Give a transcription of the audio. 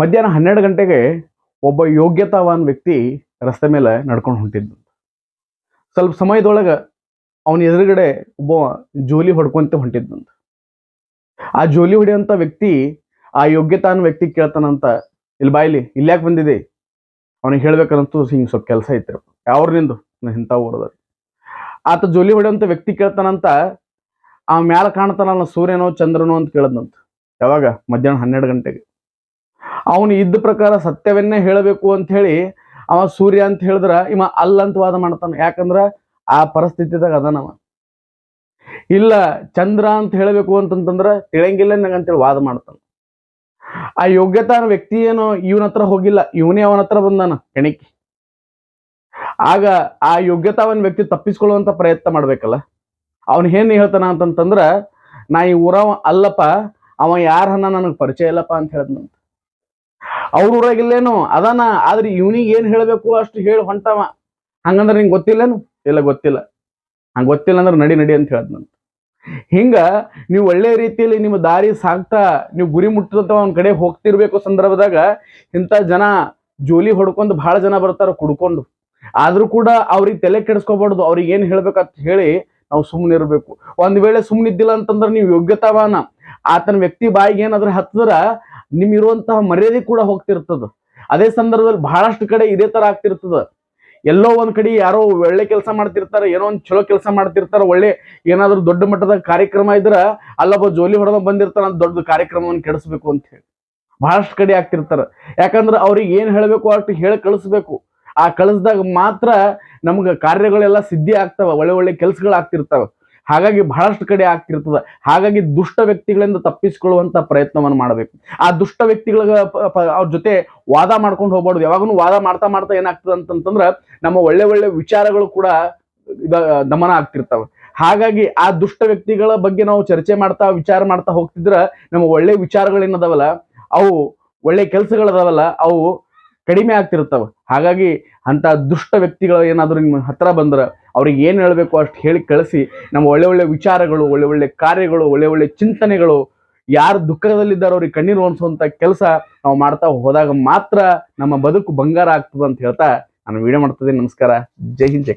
ಮಧ್ಯಾಹ್ನ ಹನ್ನೆರಡು ಗಂಟೆಗೆ ಒಬ್ಬ ಯೋಗ್ಯತಾವಾನ್ ವ್ಯಕ್ತಿ ರಸ್ತೆ ಮೇಲೆ ನಡ್ಕೊಂಡು ಹೊಂಟಿದ್ದ ಸ್ವಲ್ಪ ಸಮಯದೊಳಗೆ ಅವನ ಎದುರುಗಡೆ ಒಬ್ಬ ಜೋಲಿ ಹೊಡ್ಕೊಂತ ಹೊಂಟಿದ್ದಂತ ಆ ಜೋಲಿ ಹೊಡೆಯುವಂಥ ವ್ಯಕ್ತಿ ಆ ಯೋಗ್ಯತಾನ್ ವ್ಯಕ್ತಿ ಕೇಳ್ತಾನಂತ ಇಲ್ಲಿ ಬಾಯ್ಲಿ ಇಲ್ಯಾಕೆ ಬಂದಿದೆ? ಅವನಿಗೆ ಹೇಳ್ಬೇಕಂತೂ ಹಿಂಗೆ ಸ್ವಲ್ಪ ಕೆಲಸ ಐತ್ರಿ ಯಾವ್ರ ನಿಂದು? ಇಂಥ ಊರದ ಆತ ಜೋಲಿ ಹೊಡೆಯುವಂಥ ವ್ಯಕ್ತಿ ಕೇಳ್ತಾನಂತ ಆ ಮ್ಯಾಲ ಕಾಣ್ತಾನಲ್ಲ ಸೂರ್ಯನೋ, ಚಂದ್ರನೋ ಅಂತ ಕೇಳದ್ನಂತ. ಯಾವಾಗ? ಮಧ್ಯಾಹ್ನ ಹನ್ನೆರಡು ಗಂಟೆಗೆ. ಅವನು ಇದ್ದ ಪ್ರಕಾರ ಸತ್ಯವನ್ನೇ ಹೇಳಬೇಕು ಅಂತ ಹೇಳಿ ಅವ ಸೂರ್ಯ ಅಂತ ಹೇಳಿದ್ರ ಇವ ಅಲ್ಲ ಅಂತ ವಾದ ಮಾಡ್ತಾನೆ. ಯಾಕಂದ್ರ ಆ ಪರಿಸ್ಥಿತಿದಾಗ ಅದನವ ಇಲ್ಲ ಚಂದ್ರ ಅಂತ ಹೇಳಬೇಕು ಅಂತಂತಂದ್ರ ತಿಳಿಯಂಗಿಲ್ಲ ನಂಗಂತೇಳಿ ವಾದ ಮಾಡ್ತಾನ. ಆ ಯೋಗ್ಯತಾನ ವ್ಯಕ್ತಿ ಏನು ಇವನ ಹತ್ರ ಹೋಗಿಲ್ಲ, ಇವನೇ ಅವನ ಹತ್ರ ಬಂದಾನ ಎಣಿಕೆ ಆಗ ಆ ಯೋಗ್ಯತಾವನ್ ವ್ಯಕ್ತಿ ತಪ್ಪಿಸ್ಕೊಳ್ಳುವಂತ ಪ್ರಯತ್ನ ಮಾಡ್ಬೇಕಲ್ಲ. ಅವನ್ ಏನ್ ಹೇಳ್ತಾನ ಅಂತಂತಂದ್ರ, ನಾ ಈ ಊರವ ಅಲ್ಲಪ್ಪ, ಅವ ಯಾರನ್ನ ನನಗೆ ಪರಿಚಯ ಇಲ್ಲಪ್ಪ ಅಂತ ಹೇಳ್ದಂತ ಅವ್ರ ಊರಾಗಿಲ್ಲೇನು ಅದಾನ. ಆದ್ರೆ ಇವನಿಗೆ ಏನ್ ಹೇಳಬೇಕು ಅಷ್ಟು ಹೇಳಿ ಹೊಂಟವ. ಹಂಗಂದ್ರೆ ನಿಂಗೆ ಗೊತ್ತಿಲ್ಲೇನು? ಇಲ್ಲ, ಗೊತ್ತಿಲ್ಲ. ಹಂಗ ಗೊತ್ತಿಲ್ಲ ಅಂದ್ರೆ ನಡಿ ನಡಿ ಅಂತ ಹೇಳ್ದಂತ ಹಿಂಗ ನೀವು ಒಳ್ಳೆ ರೀತಿಯಲ್ಲಿ ನಿಮ್ಮ ದಾರಿ ಸಾಗ್ತಾ ನೀವು ಗುರಿ ಮುಟ್ಟದಂತ ಒಂದ್ ಕಡೆ ಹೋಗ್ತಿರ್ಬೇಕು ಸಂದರ್ಭದಾಗ ಇಂಥ ಜನ ಜೋಲಿ ಹೊಡ್ಕೊಂಡು ಬಹಳ ಜನ ಬರ್ತಾರ ಕುಡ್ಕೊಂಡು. ಆದ್ರೂ ಕೂಡ ಅವ್ರಿಗೆ ತಲೆ ಕೆಡಿಸ್ಕೋಬಾರ್ದು. ಅವ್ರಿಗೆ ಏನ್ ಹೇಳ್ಬೇಕಂತ ಹೇಳಿ ನಾವು ಸುಮ್ಮನೆ ಇರಬೇಕು. ಒಂದ್ ವೇಳೆ ಸುಮ್ಮನಿದ್ದಿಲ್ಲ ಅಂತಂದ್ರೆ ನೀವು ಯೋಗ್ಯತಾವಾನ. ಆತನ ವ್ಯಕ್ತಿ ಬಾಯಿಗೆ ಏನಾದ್ರೂ ಹತ್ತದ್ರ ನಿಮ್ ಇರುವಂತಹ ಮರ್ಯಾದೆ ಕೂಡ ಹೋಗ್ತಿರ್ತದ. ಅದೇ ಸಂದರ್ಭದಲ್ಲಿ ಬಹಳಷ್ಟು ಕಡೆ ಇದೇ ತರ ಆಗ್ತಿರ್ತದ. ಎಲ್ಲೋ ಒಂದ್ ಕಡೆ ಯಾರೋ ಒಳ್ಳೆ ಕೆಲಸ ಮಾಡ್ತಿರ್ತಾರ, ಏನೋ ಒಂದ್ ಚಲೋ ಕೆಲಸ ಮಾಡ್ತಿರ್ತಾರ, ಒಳ್ಳೆ ಏನಾದ್ರು ದೊಡ್ಡ ಮಟ್ಟದ ಕಾರ್ಯಕ್ರಮ ಇದ್ರ ಅಲ್ಲೊಬ್ಬ ಜೋಲಿ ಹೊಡೆದ ಬಂದಿರ್ತಾರ ಅಂತ ದೊಡ್ಡ ಕಾರ್ಯಕ್ರಮವನ್ನು ಕೆಡಿಸ್ಬೇಕು ಅಂತ ಹೇಳಿ. ಬಹಳಷ್ಟು ಕಡೆ ಆಗ್ತಿರ್ತಾರ. ಯಾಕಂದ್ರೆ ಅವ್ರಿಗೆ ಏನ್ ಹೇಳ್ಬೇಕು ಅಷ್ಟು ಹೇಳಿ ಕಳಿಸ್ಬೇಕು. ಆ ಕಳಿಸ್ದಾಗ ಮಾತ್ರ ನಮ್ಗೆ ಕಾರ್ಯಗಳೆಲ್ಲ ಸಿದ್ಧಿ ಆಗ್ತಾವ, ಒಳ್ಳೆ ಒಳ್ಳೆ ಕೆಲ್ಸಗಳು ಆಗ್ತಿರ್ತಾವ. ಹಾಗಾಗಿ ಬಹಳಷ್ಟು ಕಡೆ ಆಗ್ತಿರ್ತದೆ. ಹಾಗಾಗಿ ದುಷ್ಟ ವ್ಯಕ್ತಿಗಳಿಂದ ತಪ್ಪಿಸಿಕೊಳ್ಳುವಂತ ಪ್ರಯತ್ನವನ್ನು ಮಾಡಬೇಕು. ಆ ದುಷ್ಟ ವ್ಯಕ್ತಿಗಳ ಅವ್ರ ಜೊತೆ ವಾದ ಮಾಡ್ಕೊಂಡು ಹೋಗ್ಬಾರ್ದು. ಯಾವಾಗೂ ವಾದ ಮಾಡ್ತಾ ಮಾಡ್ತಾ ಏನಾಗ್ತದೆ ಅಂತಂತಂದ್ರೆ ನಮ್ಮ ಒಳ್ಳೆ ಒಳ್ಳೆ ವಿಚಾರಗಳು ಕೂಡ ಇದ, ದಮನ ಆಗ್ತಿರ್ತಾವ. ಹಾಗಾಗಿ ಆ ದುಷ್ಟ ವ್ಯಕ್ತಿಗಳ ಬಗ್ಗೆ ನಾವು ಚರ್ಚೆ ಮಾಡ್ತಾ, ವಿಚಾರ ಮಾಡ್ತಾ ಹೋಗ್ತಿದ್ರೆ ನಮ್ಮ ಒಳ್ಳೆ ವಿಚಾರಗಳೇನದಾವಲ್ಲ ಅವು ಒಳ್ಳೆ ಕೆಲಸಗಳದಾವಲ್ಲ, ಅವು ಕಡಿಮೆ ಆಗ್ತಿರ್ತಾವ. ಹಾಗಾಗಿ ಅಂತ ದುಷ್ಟ ವ್ಯಕ್ತಿಗಳು ಏನಾದರೂ ನಿಮ್ಮ ಹತ್ರ ಬಂದ್ರ ಅವ್ರಿಗೆ ಏನು ಹೇಳಬೇಕು ಅಷ್ಟು ಹೇಳಿ ಕಳಿಸಿ. ನಮ್ಮ ಒಳ್ಳೆ ಒಳ್ಳೆ ವಿಚಾರಗಳು, ಒಳ್ಳೆ ಒಳ್ಳೆ ಕಾರ್ಯಗಳು, ಒಳ್ಳೆ ಒಳ್ಳೆ ಚಿಂತನೆಗಳು ಯಾರು ದುಃಖದಲ್ಲಿದ್ದಾರೋ ಅವ್ರಿಗೆ ಕಣ್ಣೀರು ಒಣಸುವಂತ ಕೆಲಸ ನಾವು ಮಾಡ್ತಾ ಹೋದಾಗ ಮಾತ್ರ ನಮ್ಮ ಬದುಕು ಬಂಗಾರ ಆಗ್ತದೆ ಅಂತ ಹೇಳ್ತಾ ನಾನು ವಿಡಿಯೋ ಮಾಡ್ತಿದ್ದೀನಿ. ನಮಸ್ಕಾರ. ಜೈ ಹಿಂದ್, ಜೈ